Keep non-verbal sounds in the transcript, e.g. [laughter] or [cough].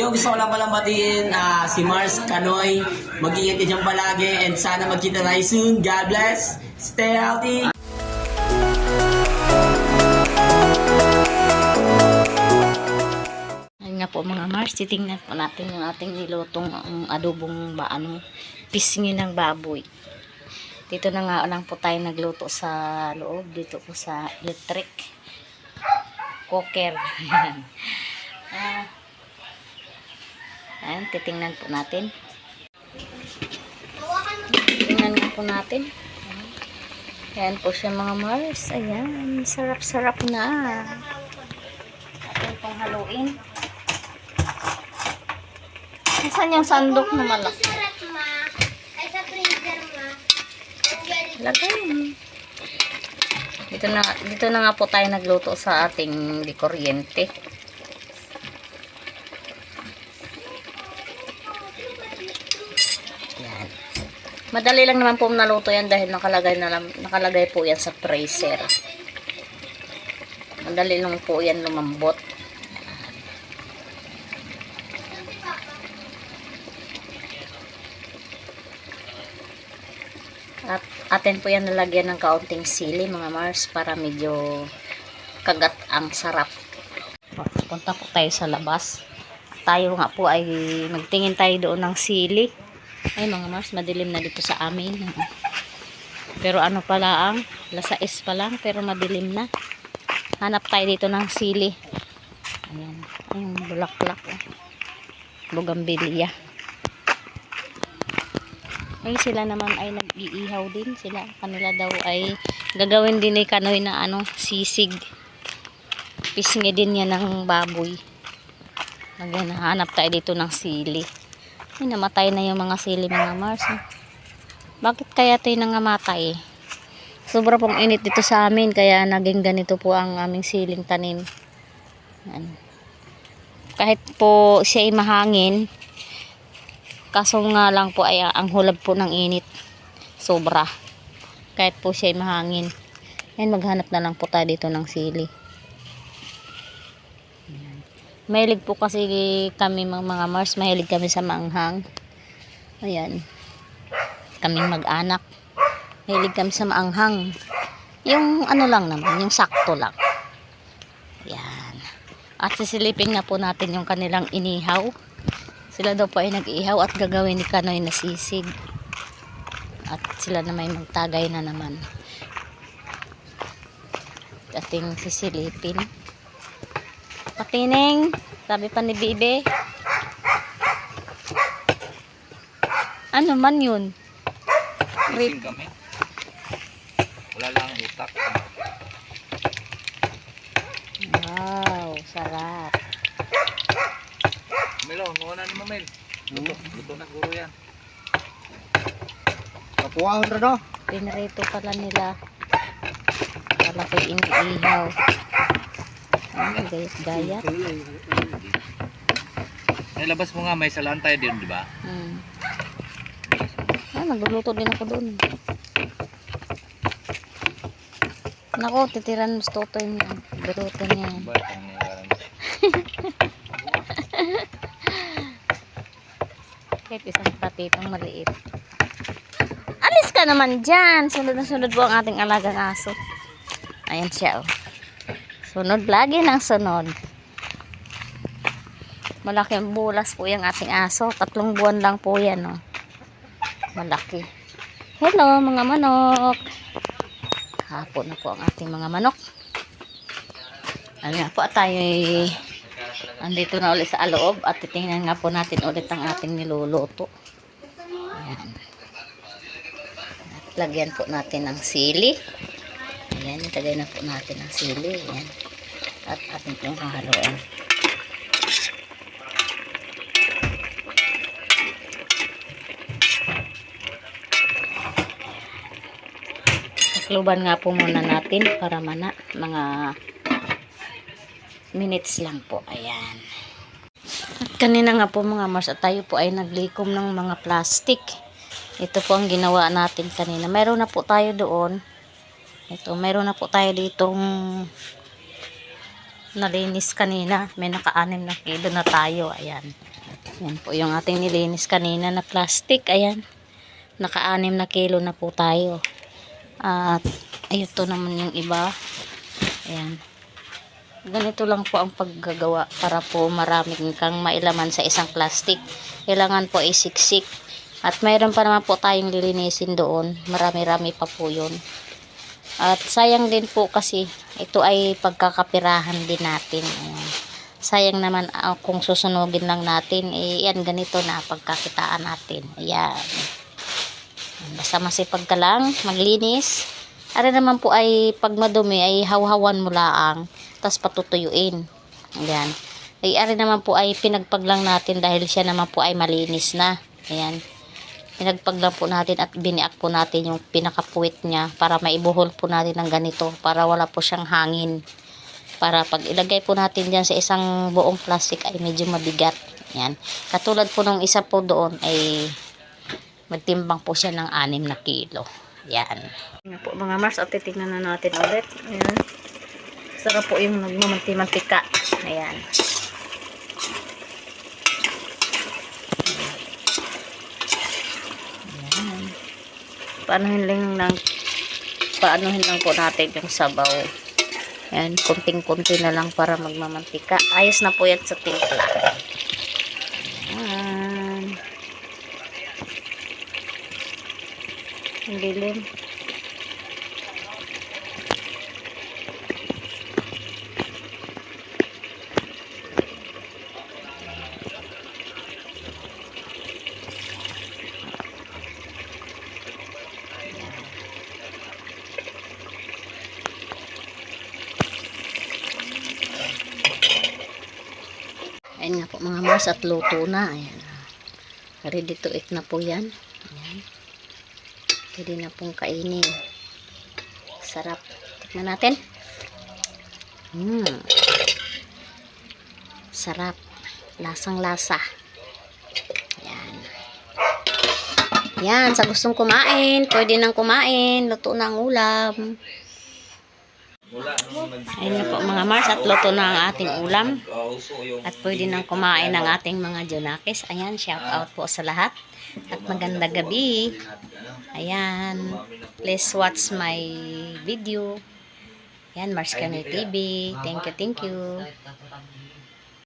Yung gusto ko lang palang batiin ah, si Mars Canoy. Mag-ingat ka dyan palagi and sana magkita tayo soon. God bless. Stay healthy. Nga po mga Mars, titingnan po natin yung ating nilutong um, adobong ba, ano, pisngi ng baboy. Dito na nga lang po tayo nagluto sa loob, dito po sa electric cooker. Ayan. [laughs] Ah, ayan, titingnan po natin. Tingnan nga po natin. Ayan. Po siya mga Mars. Ayan, sarap-sarap na. Ating pang haluin. Nasaan yung sandok na malaki? Lagay mo. Dito na, dito na nga po tayo nagluto sa ating di kuryente. Madali lang naman po naluto yan dahil nakalagay, na nakalagay po yan sa freezer. Madali lang po yan lumambot. At atin po yan nalagyan ng kaunting sili mga Mars para medyo kagat ang sarap. Punta po tayo sa labas. Tayo nga po ay magtingin tayo doon ng sili. Ay mga Mars, madilim na dito sa amin. Pero ano pala ang, lasais pa lang pero madilim na. Hanap tayo dito ng sili. Ayan, ayun, bulaklak. Bugambilya. Ay, sila naman ay nag-iihaw din sila. Kanila daw ay gagawin din ni Kanoy na ano, sisig. Pisngi din yan ng baboy. Again, hanap tayo dito ng sili. Ay, namatay na yung mga sili mga Mars. Bakit kaya tayo nangamatay? Sobra pong init dito sa amin, kaya naging ganito po ang aming siling tanim. Yan. Kahit po siya ay mahangin, Kaso nga lang po ay ang hulab po ng init. Sobra. Kahit po siya ay mahangin. Ayan, maghanap na lang po tayo dito ng sili. Mahilig po kasi kami mga Mars, mahilig kami sa maanghang. Ayan. Kaming mag-anak. Mahilig kami sa maanghang. Yung ano lang naman, yung sakto lang. Ayan. At sisilipin nga po natin yung kanilang inihaw. Sila daw po ay nag-ihaw at gagawin ni Kanoy na sisig. At sila na may magtagay na naman. Ating sisilipin. Patining, sabi pa ni Bibe. Ano man yun? Kami. Wala lang utak. Wow, sarap. Milo, muna ni Mamel. Luto, luto na guro yan. Kapuahon rin no? Pinrito pala nila. Pala ko iniihaw. Ano, gayat-gayat. Ay, labas mo nga, may salaan tayo din, di ba? Hmm. Ah, nagluluto din ako doon. Nako, titiran mo sa totoy niya. Biruto niya. Ba, ang nangyayari [laughs] mo? Kahit isang patitong maliit. Alis ka naman dyan. Sunod na sunod po ang ating alagang aso. Ayan siya oh. Sunod lagi ng sunod. Malaki ang bulas po yung ating aso. Tatlong buwan lang po yan oh. Malaki. Hello mga manok. Hapon na po ang ating mga manok. Ano nga po tayo andito na ulit sa loob at titingnan nga po natin ulit ang ating niluluto. Ayan. Lagyan po natin ng sili. Ayan, itagay na po natin ng sili. Ayan. At ating pong hahaluin. Takluban nga po muna natin para mana mga minutes lang po. Ayan. At kanina nga po mga Mars tayo po ay naglikom ng mga plastic. Ito po ang ginawa natin kanina. Meron na po tayo doon. Ito, meron na po tayo ditong nalinis kanina. May naka-anim na kilo na tayo. Ayan. Yan po yung ating nilinis kanina na plastic. Ayan. Naka-anim na kilo na po tayo. At ayun naman yung iba. Ayan. Ganito lang po ang paggagawa para po maraming kang mailaman sa isang plastic. Kailangan po isiksik. At mayroon pa naman po tayong lilinisin doon. Marami-rami pa po yun. At sayang din po kasi ito ay pagkakapirahan din natin. Ayan. Sayang naman ah, kung susunugin lang natin, eh, yan ganito na pagkakitaan natin. Ayan. Basta masipag ka lang, maglinis. Ari naman po ay pag madumi ay hawhawan mo laang, tapos patutuyuin. Ayan. Ay ari naman po ay pinagpag lang natin dahil siya naman po ay malinis na. Ayan. Pinagpag lang po natin at biniak po natin yung pinakapuwit niya para maibuhol po natin ng ganito para wala po siyang hangin. Para pag ilagay po natin dyan sa isang buong plastic ay medyo mabigat. Yan. Katulad po nung isa po doon ay magtimbang po siya ng 6 na kilo. Yan. Yan po mga Mars at titignan na natin ulit. Ayan. Sarap po yung nagmamanti-mantika. Ayan. Paanuhin lang lang paanuhin lang po natin yung sabaw. Ayan, kunting-kunti na lang para magmamantika. Ayos na po yan sa timpla. Ayan. Ang dilim. Ayan Mars at luto na. Ayan. Ready to eat na po yan. Ayan. Pwede na pong kainin. Sarap. Tikman natin. Hmm. Sarap. Lasang lasa. Ayan. Yan. Sa gustong kumain, pwede nang kumain. Luto na ang ulam. Ayun na po mga Mars at luto na ang ating ulam. At pwede nang kumain ng ating mga Jonakis. Ayan, shout out po sa lahat. At maganda gabi. Ayan. Please watch my video. Ayan, Mars Kanoy TV. Thank you, thank you.